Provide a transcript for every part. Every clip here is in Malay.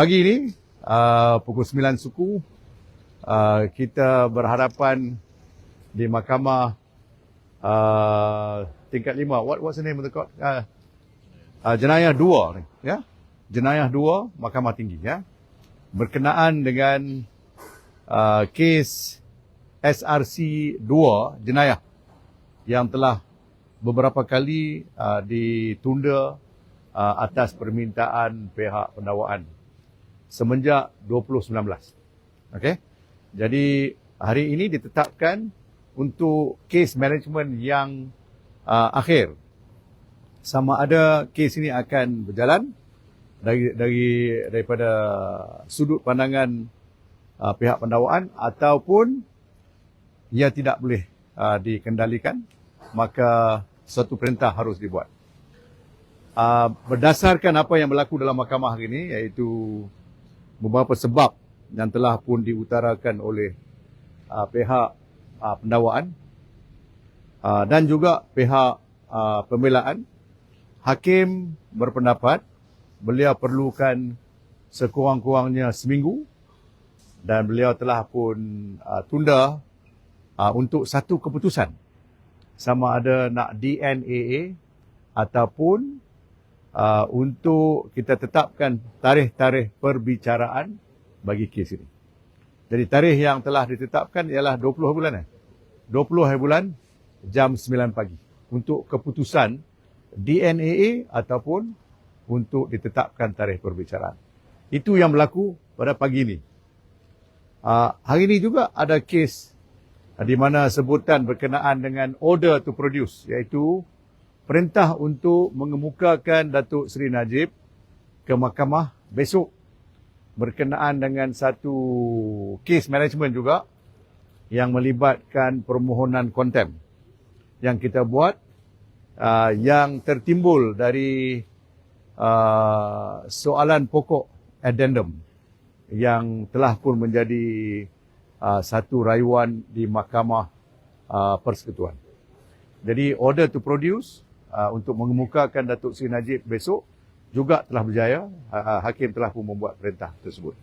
pagi ini uh, pukul 9 suku uh, kita berhadapan di mahkamah uh, tingkat 5 what what's the name of the court? Uh, uh, jenayah 2 ni ya? Jenayah 2 mahkamah tinggi ya? Berkenaan dengan uh, kes SRC 2 jenayah yang telah beberapa kali uh, ditunda uh, atas permintaan pihak pendakwaan semenjak 2019. Okey. Jadi hari ini ditetapkan untuk kes management yang uh, akhir. Sama ada kes ini akan berjalan dari dari daripada sudut pandangan uh, pihak pendakwaan ataupun ia tidak boleh uh, dikendalikan maka suatu perintah harus dibuat. Uh, berdasarkan apa yang berlaku dalam mahkamah hari ini iaitu beberapa sebab yang telah pun diutarakan oleh uh, pihak uh, pendakwaan uh, dan juga pihak uh, pembelaan. Hakim berpendapat beliau perlukan sekurang-kurangnya seminggu dan beliau telah pun uh, tunda uh, untuk satu keputusan. Sama ada nak DNAA ataupun uh, untuk kita tetapkan tarikh-tarikh perbicaraan bagi kes ini. Jadi tarikh yang telah ditetapkan ialah 20 hari bulan eh. 20 hari bulan jam 9 pagi untuk keputusan DNAA ataupun untuk ditetapkan tarikh perbicaraan. Itu yang berlaku pada pagi ini. Uh, hari ini juga ada kes di mana sebutan berkenaan dengan order to produce iaitu perintah untuk mengemukakan Datuk Seri Najib ke mahkamah besok berkenaan dengan satu case management juga yang melibatkan permohonan kontem yang kita buat uh, yang tertimbul dari uh, soalan pokok addendum yang telah pun menjadi uh, satu rayuan di Mahkamah uh, Persekutuan. Jadi order to produce uh, untuk mengemukakan Datuk Seri Najib besok juga telah berjaya. Uh, hakim telah pun membuat perintah tersebut.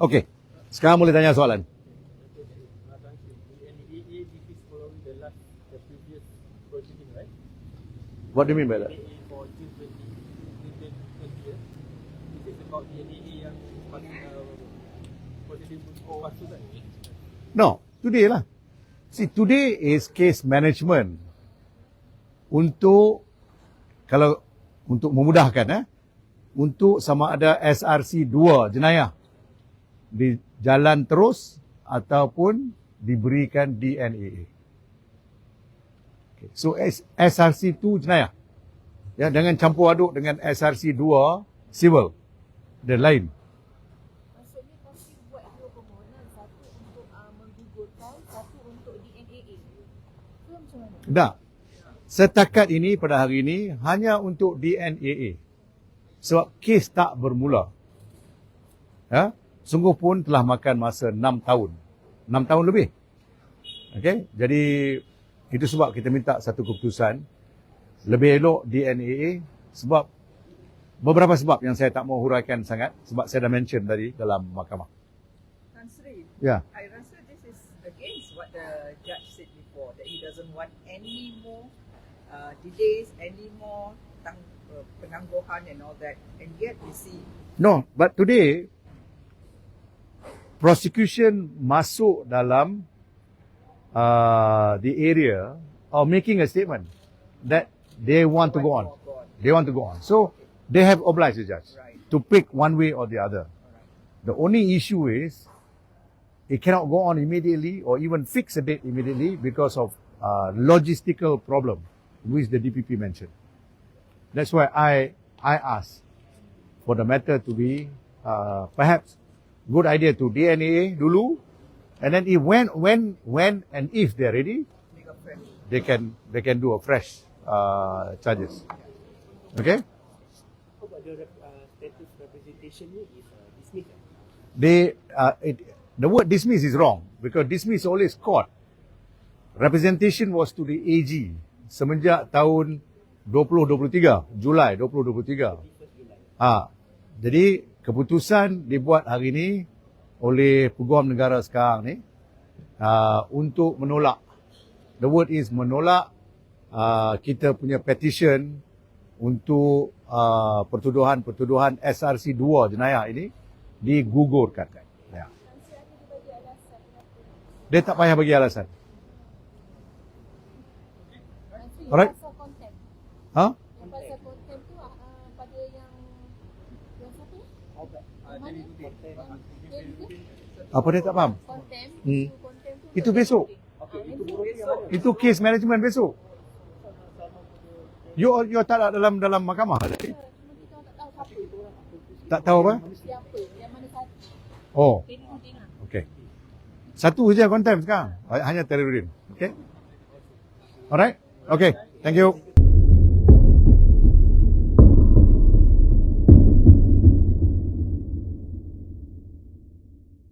Okey. Sekarang boleh tanya soalan. What do you mean by that? for June 20, June 20, 20, this is about DNA yang paling positif palsu? No, today lah. See, today is case management untuk kalau untuk memudahkan eh untuk sama ada SRC 2 jenayah di jalan terus ataupun diberikan DNAA. Okay. So SRC 2 jenayah. Ya, dengan campur aduk dengan SRC 2 civil. Dia lain. Maksudnya kami buat dua permohonan, satu untuk uh, menggugurkan, satu untuk DNAA. Ke macam mana? Tak. Setakat ini pada hari ini hanya untuk DNAA. Sebab kes tak bermula. Ya? Sungguh pun telah makan masa 6 tahun. 6 tahun lebih. Okey, jadi itu sebab kita minta satu keputusan lebih elok DNAA sebab beberapa sebab yang saya tak mau huraikan sangat sebab saya dah mention tadi dalam mahkamah. Tan Sri, Ya. I rasa this is against what the judge said before that he doesn't want any more uh, delays, any more tang, uh, penangguhan and all that. And yet we see No, but today prosecution masuk dalam uh, the area of making a statement that they want to go on. They want to go on. So they have obliged the judge to pick one way or the other. The only issue is it cannot go on immediately or even fix a date immediately because of uh, logistical problem, which the DPP mentioned. That's why I I asked for the matter to be uh, perhaps good idea to DNA dulu, and then if when when when and if they're ready, Make a fresh. they can they can do a fresh uh, charges. Okay? How about the uh, status representation is uh? They uh, it, the word dismiss is wrong because dismiss always court. Representation was to the AG semenjak tahun 2023 Julai 2023. First July. Ah, jadi keputusan dibuat hari ini oleh peguam negara sekarang ni uh, untuk menolak. The word is menolak uh, kita punya petition untuk uh, pertuduhan-pertuduhan SRC 2 jenayah ini digugurkan. Ya. Dia tak payah bagi alasan. Alright. pasal konten. Ha? Yang pasal konten tu ah, pada yang yang satu Ah. Yang tu Apa dia tak faham? konten. Hmm. tu konten tu Itu besok. Okey, Ah, itu itu yang mana? Itu case management besok. You you tak ada dalam dalam mahkamah. Orang tak tahu siapa. Tak tahu apa? Siapa? Yang mana satu? Oh, dengar. okey. Satu je konten sekarang. Hanya Terudin. Okey. Alright. Okay. Thank you.